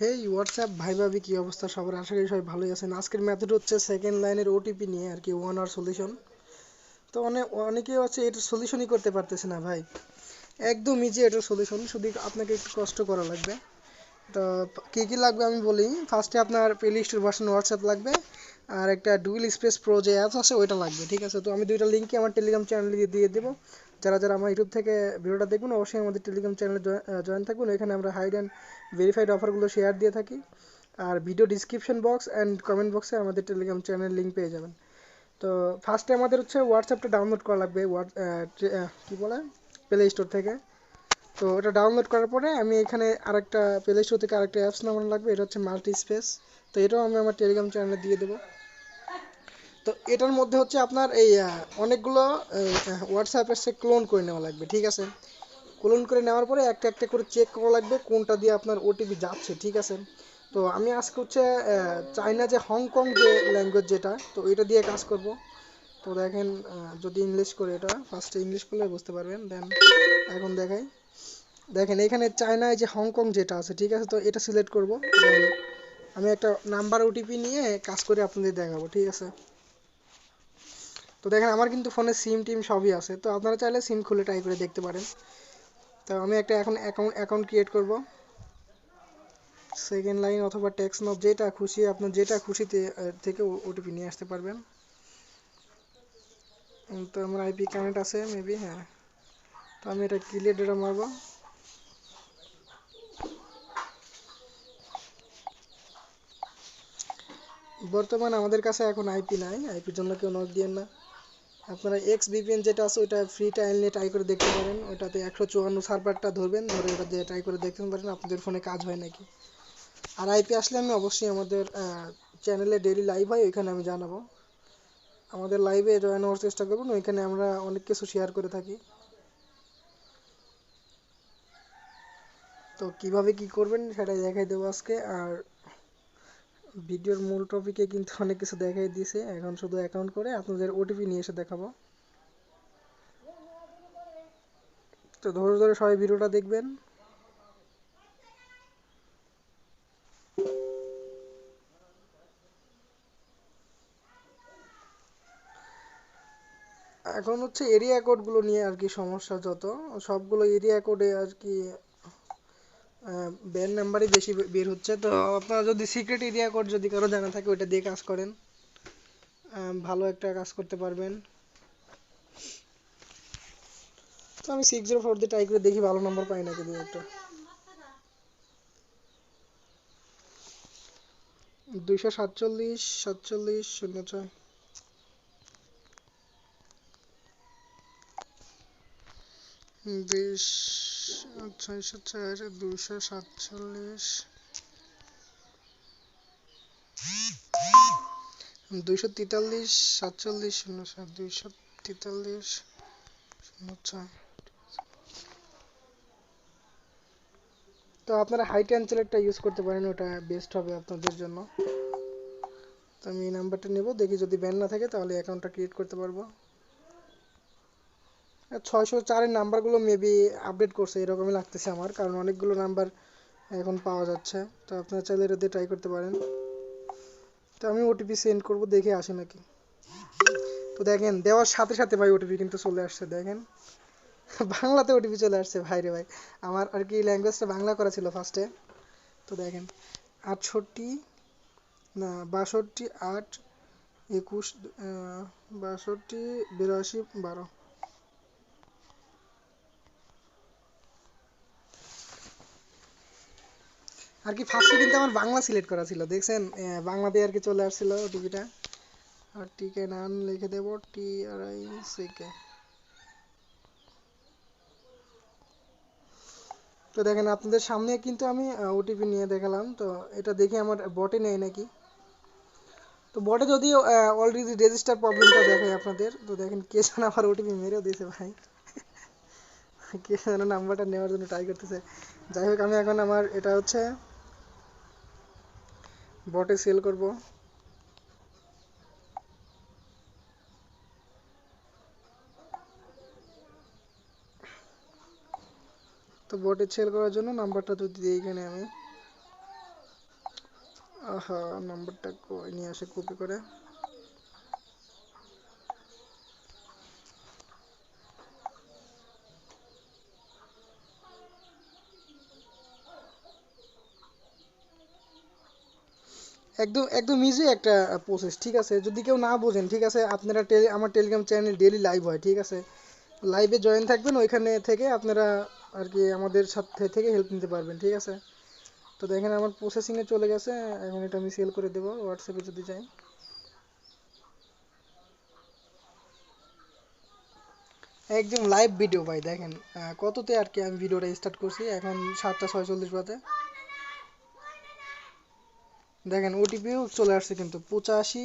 হেই WhatsApp ভাই ভাবি, কি অবস্থা? সবার আশা করি সবাই ভালোই আছেন। আজকের মেথড হচ্ছে সেকেন্ড লাইনের ওটিপি নিয়ে আর কি ওয়ান আওয়ার সলিউশন তো অনেক অনেকে হচ্ছে এটার সলিউশনই করতে পারতেছে না ভাই। একদম ইজি এটার সলিউশন শুধু আপনাকে একটু কষ্ট করা লাগবে। তো কী কী লাগবে আমি বলি। ফার্স্টে আপনার প্লে লিস্টের ভার্সন হোয়াটসঅ্যাপ লাগবে, আর একটা ডুয়েল স্পেস প্রো যে অ্যাপস আছে, ওইটা লাগবে, ঠিক আছে? তো আমি দুইটা লিঙ্কই আমার টেলিগ্রাম চ্যানেলে দিয়ে দেবো। যারা যারা আমার ইউটিউব থেকে ভিডিওটা দেখবেন, অবশ্যই আমাদের টেলিগ্রাম চ্যানেলে জয়েন থাকবেন। এখানে আমরা হাইড অ্যান্ড ভেরিফাইড অফারগুলো শেয়ার দিয়ে থাকি। আর video description box and comment বক্সে আমাদের টেলিগ্রাম চ্যানেল লিঙ্ক পেয়ে যাবেন। তো ফার্স্টে আমাদের হচ্ছে হোয়াটসঅ্যাপটা ডাউনলোড করা লাগবে। কী বলে? প্লে স্টোর থেকে। তো এটা ডাউনলোড করার পরে আমি এখানে আরেকটা প্লে স্টোর থেকে আরেকটা অ্যাপস নামানো লাগবে। এটা হচ্ছে মাল্টি স্পেস তো এটাও আমি আমার টেলিগ্রাম চ্যানেলে দিয়ে দেবো। তো এটার মধ্যে হচ্ছে আপনার এই অনেকগুলো হোয়াটসঅ্যাপের সে ক্লোন করে নেওয়া লাগবে, ঠিক আছে? ক্লোন করে নেওয়ার পরে একটা একটা করে চেক করা লাগবে, কোনটা দিয়ে আপনার ওটিপি যাচ্ছে, ঠিক আছে? তো আমি আজকে হচ্ছে চাইনা যে হংকং যে ল্যাঙ্গুয়েজ যেটা, তো এটা দিয়ে কাজ করব। তো দেখেন যদি ইংলিশ করে এটা ফার্স্টে ইংলিশ করলে বুঝতে পারবেন দেন এখন দেখাই। দেখেন, এখানে চায়নায় যে হংকং যেটা আছে, ঠিক আছে? তো এটা সিলেক্ট করব আমি একটা নাম্বার ওটিপি নিয়ে কাজ করে আপনাদের দেখাবো, ঠিক আছে? তো দেখেন, আমার কিন্তু ফোনে সিম টিম সবই আছে, তো আপনারা চাইলে সিম খুলে ট্রাই করে দেখতে পারেন। তো আমি একটা এখন অ্যাকাউন্ট অ্যাকাউন্ট ক্রিয়েট করব। সেকেন্ড লাইন অথবা ট্যাক্স নব যেটা খুশি, আপনার যেটা খুশিতে থেকে ওটিপি নিয়ে আসতে পারবেন। তো আমার আইপি কানেক্ট আছে মেবি হ্যাঁ। তো আমি এটা ক্লিয়ার ডেটা মারবো। বর্তমানে আমাদের কাছে এখন আইপি নাই আইপির জন্য কেউ নক দিয়েন না। আপনারা এক্স ভিপিএন যেটা আছে, ওইটা ফ্রি টাইল নিয়ে ট্রাই করে দেখতে পারেন। ওইটাতে একশো চুয়ান্ন সার্ভারটা ধরবেন, ধরে ওটা দিয়ে ট্রাই করে দেখতে পারেন, আপনাদের ফোনে কাজ হয় নাকি। আর আইপি আসলে আমি অবশ্যই আমাদের চ্যানেলে ডেলি লাইভ হয়, ওইখানে আমি জানাব। আমাদের লাইভে জয়েন হওয়ার চেষ্টা করবেন ওইখানে আমরা অনেক কিছু শেয়ার করে থাকি। তো কীভাবে কি করবেন, সেটাই দেখাই দেবো আজকে। আর ভিডিওর মূল টপিকে কিন্তু অনেক কিছু দেখাই দিয়েছে। এখন শুধু অ্যাকাউন্ট করে আপনাদের ওটিপি নিয়ে এসে দেখাবো। তো ধরে ধরে সবাই ভিডিওটা দেখবেন। এখন হচ্ছে এরিয়া কোডগুলো নিয়ে আর কি সমস্যা যত। সবগুলো এরিয়া কোডে আর কি ব্যান নাম্বারই বেশি বের হচ্ছে। তো আপনারা যদি সিক্রেট এরিয়া কোড যদি কারও জানা থাকে ওইটা দিয়ে কাজ করেন। ভালো একটা কাজ করতে পারবেন। তো আমি সিক্স জিরো ফোর দিয়ে ট্রাই করে দেখি ভালো নাম্বার পাই নাকি দু একটা। দুইশো সাতচল্লিশ সাতচল্লিশ শূন্য ছয়। বিশ, ছয়শো চার দুইশো সাতচল্লিশ। দুইশো তেতাল্লিশ, সাতচল্লিশ, শূন্য সাত দুইশো তেতাল্লিশ, শূন্য ছয়। তো আপনারা হাই ট্যান্সেলেটটা ইউজ করতে পারেন, ওটা বেস্ট হবে আপনাদের জন্য। তো আমি এই নাম্বারটা নেব, দেখি যদি ব্যান না থাকে, তাহলে অ্যাকাউন্টটা ক্রিয়েট করতে পারব। ছয়শো চারের নাম্বারগুলো মেবি আপডেট করছে, এরকমই লাগতেছে আমার, কারণ অনেকগুলো নাম্বার এখন পাওয়া যাচ্ছে। তো আপনারা চাইলে এটা দিয়ে ট্রাই করতে পারেন। তো আমি ওটিপি সেন্ড করব, দেখে আসে নাকি। তো দেখেন, দেওয়ার সাথে সাথে ভাই ওটিপি কিন্তু চলে আসছে, দেখেন। বাংলাতে ওটিপি চলে আসছে, ভাই রে ভাই। আমার আর কি ল্যাঙ্গুয়েজটা বাংলা করা ছিল ফার্স্টে তো দেখেন, আটষট্টি, না, বাষট্টি, আট, একুশ বাষট্টি, বিরাশি, বারো। আর কি ফার্স্টে কিন্তু আমার বাংলা সিলেক্ট করা ছিল। দেখছেন? বাংলাতে আর কি চলে আসছিল ওটিপিটা আর টিকে নান লিখে দেব টি আর আই সি কে তো দেখেন, আপনাদের সামনে কিন্তু আমি ওটিপি নিয়ে দেখালাম। তো এটা দেখে আমার বটে নেই নাকি? তো বটে যদিও অলরেডি রেজিস্টার প্রবলেমটা দেখায় আপনাদের। তো দেখেন, কে যেন আমার ওটিপি মেরেও দিয়েছে ভাই। কে যেন নাম্বারটা নেওয়ার জন্য ট্রাই করতেছে। যাই হোক, আমি এখন আমার, এটা হচ্ছে বটে সেল করব। তো বটে সেল করার জন্য নাম্বারটা তো দিয়ে এখানে আমি। আহা, নাম্বারটা নিয়ে আসে কপি করে। একদম একদম ইজি একটা প্রসেস ঠিক আছে? যদি কেউ না বোঝেন, ঠিক আছে? আপনারা টেলি, আমার টেলিগ্রাম চ্যানেল ডেলি লাইভ হয়, ঠিক আছে? লাইভে জয়েন থাকবেন, ওইখানে থেকে আপনারা আর কি আমাদের সাথে থেকে হেল্প নিতে পারবেন, ঠিক আছে? তো দেখেন আমার প্রসেসিংয়ে চলে গেছে এখন এটা আমি সেল করে দেবো হোয়াটসঅ্যাপে যদি যাই। একদম লাইভ ভিডিও ভাই, দেখেন কততে আর কি আমি ভিডিওটা স্টার্ট করছি, এখন সাতটা ছয়চল্লিশ বাজে। দেখেন ওটিপিও চলে আসছে কিন্তু পঁচাশি,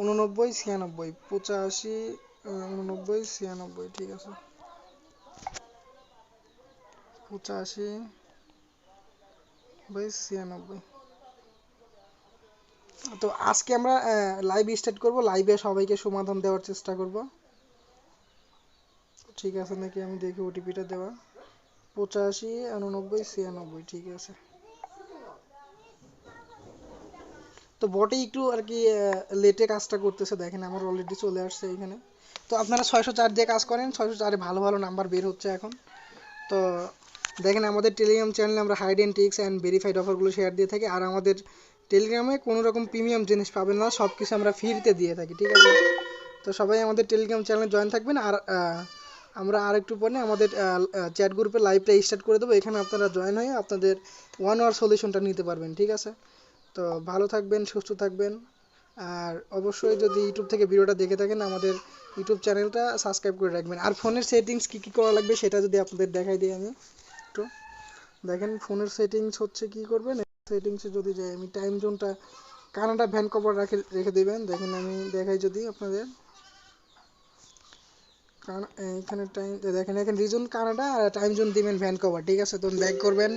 উননব্বই, ছিয়ানব্বই। পঁচাশি, উননব্বই, ছিয়ানব্বই, ঠিক আছে। পঁচাশি বাই ছিয়ানব্বই। তো আজকে আমরা লাইভ স্টার্ট করব লাইভে সবাইকে সমাধান দেওয়ার চেষ্টা করব। ঠিক আছে, নাকি আমি দেখি ওটিপিটা দেওয়া? পঁচাশি, উননব্বই, ছিয়ানব্বই, ঠিক আছে। তো বটে একটু আর কি লেটে কাজটা করতেছে, দেখেন আমার অলরেডি চলে আসছে এখানে। তো আপনারা ছয়শো চার দিয়ে কাজ করেন, ছয়শো চারে ভালো ভালো নাম্বার বের হচ্ছে এখন। তো দেখেন আমাদের টেলিগ্রাম চ্যানেলে আমরা hide and tricks and verified অফারগুলো শেয়ার দিয়ে থাকি, আর আমাদের টেলিগ্রামে কোনো রকম প্রিমিয়াম জিনিস পাবেন না সব কিছু আমরা ফ্রিতে দিয়ে থাকি, ঠিক আছে? তো সবাই আমাদের টেলিগ্রাম চ্যানেলে জয়েন থাকবেন, আর আমরা আর একটু পরে আমাদের চ্যাট গ্রুপে লাইভটা স্টার্ট করে দেবো, এখানে আপনারা জয়েন হয়ে আপনাদের ওয়ান আওয়ার সলিউশনটা নিতে পারবেন, ঠিক আছে? তো ভালো থাকবেন, সুস্থ থাকবেন। আর অবশ্যই যদি ইউটিউব থেকে ভিডিওটা দেখে থাকেন, আমাদের ইউটিউব চ্যানেলটা সাবস্ক্রাইব করে রাখবেন। আর ফোনের সেটিংস কী কী করা লাগবে সেটা যদি আপনাদের দেখাই দিই আমি একটু। দেখেন, ফোনের সেটিংস হচ্ছে কি করবেন? সেটিংসে যদি যাই, আমি টাইম জোনটা কানাডা ভ্যান কভার রাখে, রেখে দেবেন। দেখেন, আমি দেখাই যদি আপনাদের। এখানে টাইম দেখেন এখানে রিজন কানাডা, আর টাইম জোন দিবেন ভ্যান কভার ঠিক আছে, তো ব্যাক করবেন।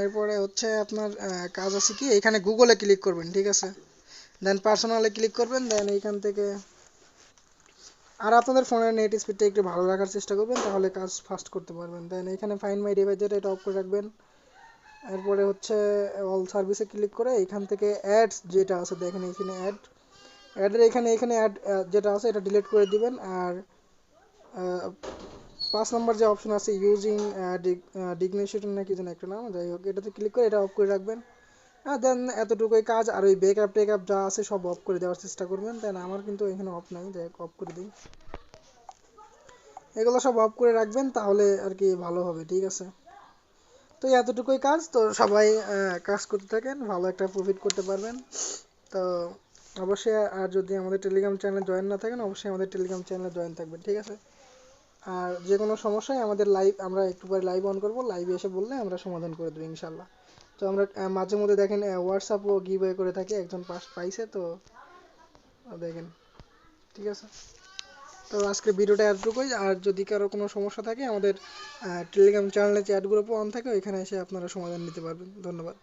এরপরে হচ্ছে আপনার কাজ আছে কি? এখানে গুগলে ক্লিক করবেন, ঠিক আছে? দেন পার্সোনালে ক্লিক করবেন দেন এইখান থেকে আর আপনাদের ফোনের নেট স্পিডটা একটু ভালো রাখার চেষ্টা করবেন, তাহলে কাজ ফাস্ট করতে পারবেন। দেন এখানে ফাইন মাই ডিভাইস যেটা এটা অফ করে রাখবেন। এরপরে হচ্ছে অল সার্ভিসে ক্লিক করে এখান থেকে অ্যাডস যেটা আছে, দেখেন এখানে অ্যাড অ্যাডের এখানে এখানে অ্যাড যেটা আছে, এটা ডিলিট করে দিবেন। আর পাঁচ নম্বর যে অপশন আছে ইউজিং ডিগনেশন নাকি যেন একটা নাম, যাই হোক, এটাতে ক্লিক করে এটা অফ করে রাখবেন। হ্যাঁ দেন এতটুকুই কাজ, আর ওই ব্যাকআপ টেকআপ যা আছে সব অফ করে দেওয়ার চেষ্টা করবেন। দেন আমার কিন্তু এখানে অফ নাই, যাই হোক অফ করে দিই। এগুলো সব অফ করে রাখবেন, তাহলে আর কি ভালো হবে, ঠিক আছে? তো এতটুকুই কাজ, তো সবাই কাজ করতে থাকেন, ভালো একটা প্রফিট করতে পারবেন। তো অবশ্যই, আর যদি আমাদের টেলিগ্রাম চ্যানেলে জয়েন না থাকেন, অবশ্যই আমাদের টেলিগ্রাম চ্যানেলে জয়েন থাকবেন, ঠিক আছে? আর যে কোনো সমস্যায় আমাদের লাইভ আমরা একটু পরে লাইভ অন করব। লাইভে এসে বললে আমরা সমাধান করে দেবো ইনশাল্লাহ তো আমরা মাঝে মধ্যে দেখেন হোয়াটসঅ্যাপও গিভ করে থাকি। একজন পাস পাইছে তো দেখেন। ঠিক আছে? তো আজকে ভিডিওটা এতটুকুই। আর যদি কারও কোনো সমস্যা থাকে, আমাদের টেলিগ্রাম চ্যানেলে চ্যাট গ্রুপও অন থাকে। ওইখানে এসে আপনারা সমাধান নিতে পারবেন। ধন্যবাদ।